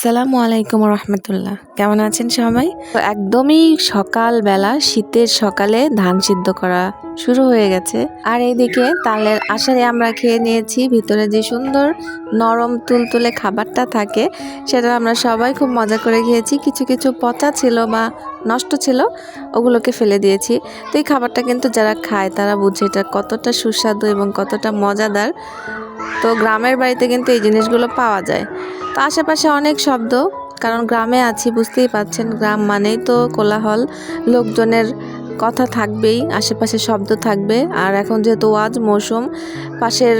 আসসালামু আলাইকুম রহমতুল্লাহ। কেমন আছেন সবাই? একদমই সকালবেলা, শীতের সকালে ধান সিদ্ধ করা শুরু হয়ে গেছে। আর এইদিকে তালের আশারে আমরা খেয়ে নিয়েছি, ভিতরে যে সুন্দর নরম তুলতুলে খাবারটা থাকে, সেটা আমরা সবাই খুব মজা করে খেয়েছি। কিছু কিছু পচা ছিল বা নষ্ট ছিল, ওগুলোকে ফেলে দিয়েছি। তো এই খাবারটা কিন্তু যারা খায়, তারা বুঝে এটা কতটা সুস্বাদু এবং কতটা মজাদার। তো গ্রামের বাড়িতে কিন্তু এই জিনিসগুলো পাওয়া যায়। তো আশেপাশে অনেক শব্দ, কারণ গ্রামে আছি, বুঝতেই পাচ্ছেন গ্রাম মানেই তো কোলাহল। লোকজনের কথা থাকবেই, আশেপাশে শব্দ থাকবে। আর এখন যেহেতু ওয়াজ মৌসুম, পাশের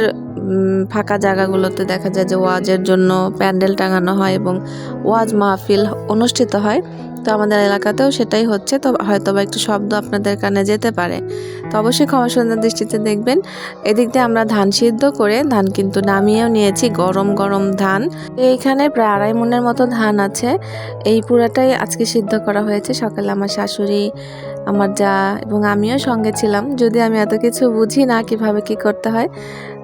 ফাঁকা জায়গাগুলোতে দেখা যায় যে ওয়াজের জন্য প্যান্ডেল টাঙানো হয় এবং ওয়াজ মাহফিল অনুষ্ঠিত হয়। তো আমাদের এলাকাতেও সেটাই হচ্ছে। তো হয়তো বা একটু শব্দ আপনাদের কানে যেতে পারে। তো অবশ্যই ক্ষমা সুন্দর দৃষ্টিতে দেখবেন। এদিক দিয়ে আমরা ধান সিদ্ধ করে ধান কিন্তু নামিয়েও নিয়েছি, গরম গরম ধান। তো এইখানে প্রায় আড়াই মনের মতো ধান আছে। এই পুরাটাই আজকে সিদ্ধ করা হয়েছে। সকালে আমার শাশুড়ি আমার যা এবং আমিও সঙ্গে ছিলাম। যদি আমি এত কিছু বুঝি না কীভাবে কি করতে হয়,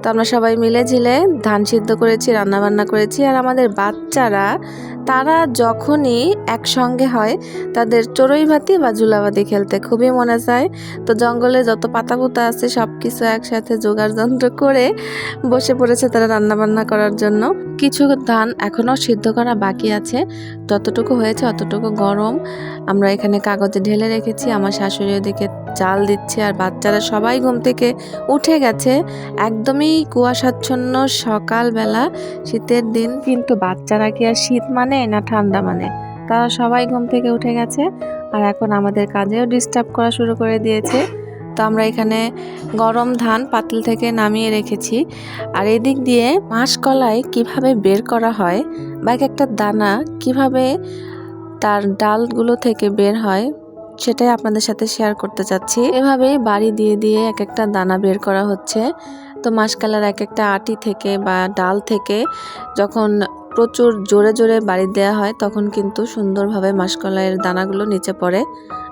তো আমরা সবাই মিলে ঝিলে ধান সিদ্ধ করেছি রান্নাবান্না করেছি। আর আমাদের বাচ্চারা, তারা যখনই একসঙ্গে হয়, তাদের চড়ুই ভাতি বা ঝুলাবাতি খেলতে খুবই মনে চায়। তো জঙ্গলে যত পাতা পুতা আছে সব কিছু একসাথে জোগাড় যন্ত্র করে বসে পড়েছে তারা রান্নাবান্না করার জন্য। কিছু ধান এখনও সিদ্ধ করা বাকি আছে। যতটুকু হয়েছে, অতটুকু গরম। আমরা এখানে কাগজে ঢেলে রেখেছি, আমার শাশুড়ি ওদিকে চাল দিচ্ছে আর বাচ্চারা সবাই ঘুম থেকে উঠে গেছে। একদমই কুয়াশাচ্ছন্ন সকালবেলা, শীতের দিন। কিন্তু বাচ্চারা কি আর শীত মানে না ঠান্ডা মানে? তারা সবাই ঘুম থেকে উঠে গেছে আর এখন আমাদের কাজেও ডিস্টার্ব করা শুরু করে দিয়েছে। তো আমরা এখানে গরম ধান পাতিল থেকে নামিয়ে রেখেছি। আর এদিক দিয়ে মাসকলাই কীভাবে বের করা হয়, বা এক একটা দানা কীভাবে তার ডালগুলো থেকে বের হয়, সেটাই আপনাদের সাথে শেয়ার করতে চাচ্ছি। এভাবেই বাড়ি দিয়ে দিয়ে এক একটা দানা বের করা হচ্ছে। তো মাসকালার এক একটা আটি থেকে বা ডাল থেকে যখন প্রচুর জোরে জোরে বাড়ি দেওয়া হয়, তখন কিন্তু সুন্দরভাবে মাসকলাইয়ের দানাগুলো নিচে পড়ে।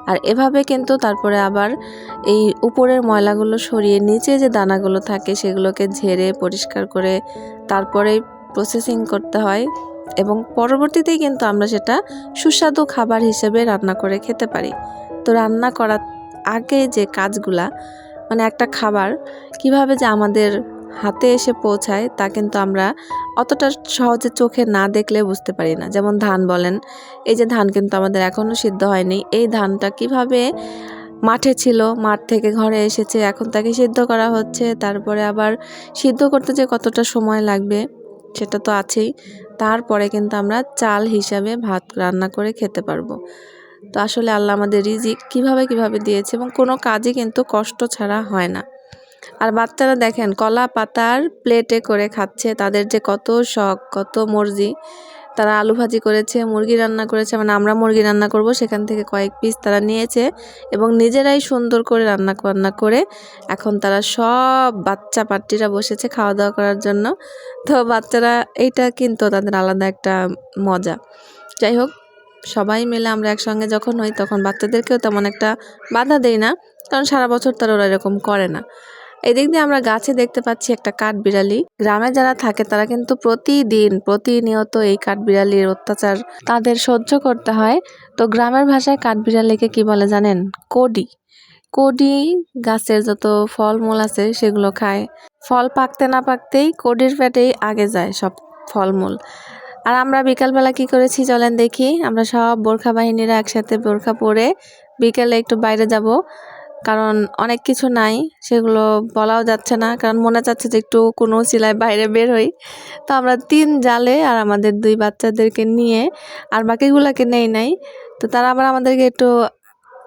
আর এভাবে কিন্তু তারপরে আবার এই উপরের ময়লাগুলো সরিয়ে নিচে যে দানাগুলো থাকে, সেগুলোকে ঝেড়ে পরিষ্কার করে তারপরেই প্রসেসিং করতে হয়। এবং পরবর্তীতেই কিন্তু আমরা সেটা সুস্বাদু খাবার হিসেবে রান্না করে খেতে পারি। তো রান্না করার আগে যে কাজগুলা মানে একটা খাবার কীভাবে যে আমাদের হাতে এসে পৌঁছায় তা কিন্তু আমরা অতটা সহজে চোখে না দেখলে বুঝতে পারি না। যেমন ধান বলেন, এই যে ধান কিন্তু আমাদের এখনও সিদ্ধ হয়নি। এই ধানটা কীভাবে মাঠে ছিল, মাঠ থেকে ঘরে এসেছে, এখন তাকে সিদ্ধ করা হচ্ছে, তারপরে আবার সিদ্ধ করতে যে কতটা সময় লাগবে সেটা তো আছেই। তারপরে কিন্তু আমরা চাল হিসাবে ভাত রান্না করে খেতে পারব। তো আসলে আল্লাহ আমাদের রিজিক কীভাবে কীভাবে দিয়েছে এবং কোনো কাজই কিন্তু কষ্ট ছাড়া হয় না। আর বাচ্চারা দেখেন, কলা পাতার প্লেটে করে খাচ্ছে, তাদের যে কত শখ, কত মর্জি তারা আলু ভাজি করেছে, মুরগি রান্না করেছে মানে আমরা মুরগি রান্না করব, সেখান থেকে কয়েক পিস তারা নিয়েছে এবং নিজেরাই সুন্দর করে রান্না বান্না করে এখন তারা সব বাচ্চা পাট্টিরা বসেছে খাওয়া দাওয়া করার জন্য। তো বাচ্চারা এইটা কিন্তু তাদের আলাদা একটা মজা। যাই হোক, সবাই মিলে আমরা একসঙ্গে যখন হই, তখন বাচ্চাদেরকেও তেমন একটা বাধা দেই না, কারণ সারা বছর তারা ওরা এরকম করে না। এদিক দিয়ে আমরা গাছে দেখতে পাচ্ছি একটা কাঠ বিড়ালি গ্রামে যারা থাকে, তারা কিন্তু প্রতিদিন, প্রতিনিয়ত এই কাঠ বিড়ালির অত্যাচার তাদের সহ্য করতে হয়। তো গ্রামের ভাষায় কাঠ বিড়ালিকে কি বলে জানেন? কোডি। কোডি গাছের যত ফলমূল আছে, সেগুলো খায়। ফল পাকতে না পাকতেই কোডির পেটেই আগে যায় সব ফলমূল। আর আমরা বিকালবেলা কি করেছি চলেন দেখি। আমরা সব বোরখা বাহিনীরা একসাথে বোরখা পরে বিকেলে একটু বাইরে যাব। কারণ অনেক কিছু নাই, সেগুলো বলাও যাচ্ছে না। কারণ মনে চাচ্ছে যে একটু কোনো সিলাই বাইরে বের হই। তো আমরা তিন জালে আর আমাদের দুই বাচ্চাদেরকে নিয়ে আর বাকিগুলোকে নেই নাই। তো তারা আবার আমাদেরকে একটু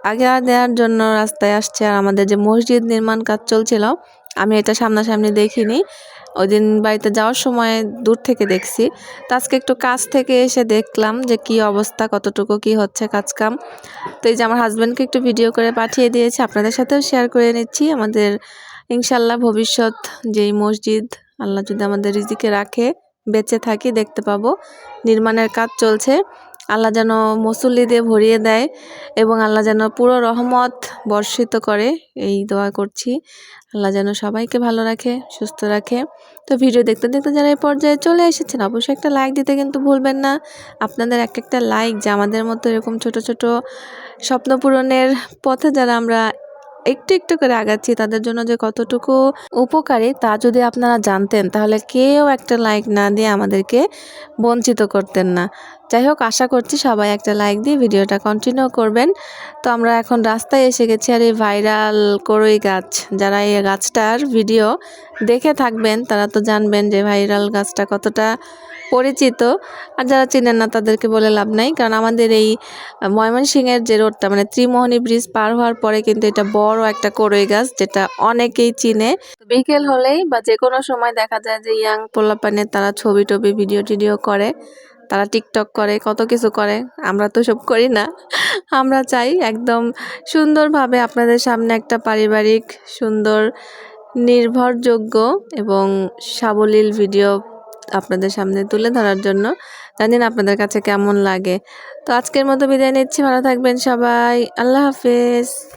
আগে দেওয়ার জন্য রাস্তায় আসছে। আর আমাদের যে মসজিদ নির্মাণ কাজ চলছিল, আমি এটা সামনাসামনি দেখিনি। ওই দিন বাড়িতে যাওয়ার সময় দূর থেকে দেখছি। তো আজকে একটু কাজ থেকে এসে দেখলাম যে কি অবস্থা, কতটুকু কি হচ্ছে কাজকাম। তো এই যে আমার হাজব্যান্ডকে একটু ভিডিও করে পাঠিয়ে দিয়েছি, আপনাদের সাথেও শেয়ার করে নিচ্ছি। আমাদের ইনশাল্লাহ ভবিষ্যৎ যেই মসজিদ, আল্লাহ যদি আমাদের রিজিকে রাখে, বেঁচে থাকি, দেখতে পাবো। নির্মাণের কাজ চলছে। আল্লাহ যেন মুসল্লি দিয়ে ভরিয়ে দেয় এবং আল্লাহ যেন পুরো রহমত বর্ষিত করে। এই দোয়া করছি। আল্লাহ যেন সবাইকে ভালো রাখে, সুস্থ রাখে। তো ভিডিও দেখতে দেখতে যারা এই পর্যায়ে চলে এসেছেন, অবশ্যই একটা লাইক দিতে কিন্তু ভুলবেন না। আপনাদের এক একটা লাইক যে আমাদের মতো এরকম ছোট ছোট স্বপ্ন পূরণের পথে যারা আমরা একটু একটু করে আগাচ্ছি তাদের জন্য যে কতটুকু উপকারী তা যদি আপনারা জানতেন, তাহলে কেউ একটা লাইক না দিয়ে আমাদেরকে বঞ্চিত করতেন না। যাই হোক, আশা করছি সবাই একটা লাইক দিয়ে ভিডিওটা কন্টিনিউ করবেন। তো আমরা এখন রাস্তায় এসে গেছি আর এই ভাইরাল করই গাছ, যারা এই গাছটার ভিডিও দেখে থাকবেন, তারা তো জানবেন যে ভাইরাল গাছটা কতটা পরিচিত। আর যারা চেনেন না, তাদেরকে বলে লাভ নাই। কারণ আমাদের এই ময়মনসিংহের যে রোডটা মানে ত্রিমোহনী ব্রিজ পার হওয়ার পরে কিন্তু এটা বড় একটা করই গাছ, যেটা অনেকেই চিনে। বিকেল হলেই বা যে কোনো সময় দেখা যায় যে ইয়াং পোলাপানে তারা ছবি টবি, ভিডিও টিডিও করে, তারা টিকটক করে, কত কিছু করে। আমরা তো সব করি না। আমরা চাই একদম সুন্দরভাবে আপনাদের সামনে একটা পারিবারিক, সুন্দর, নির্ভরযোগ্য এবং সাবলীল ভিডিও আপনাদের সামনে তুলে ধরার জন্য। জানি না আপনাদের কাছে কেমন লাগে। তো আজকের মতো বিদায় নিচ্ছি। ভালো থাকবেন সবাই। আল্লাহ হাফেজ।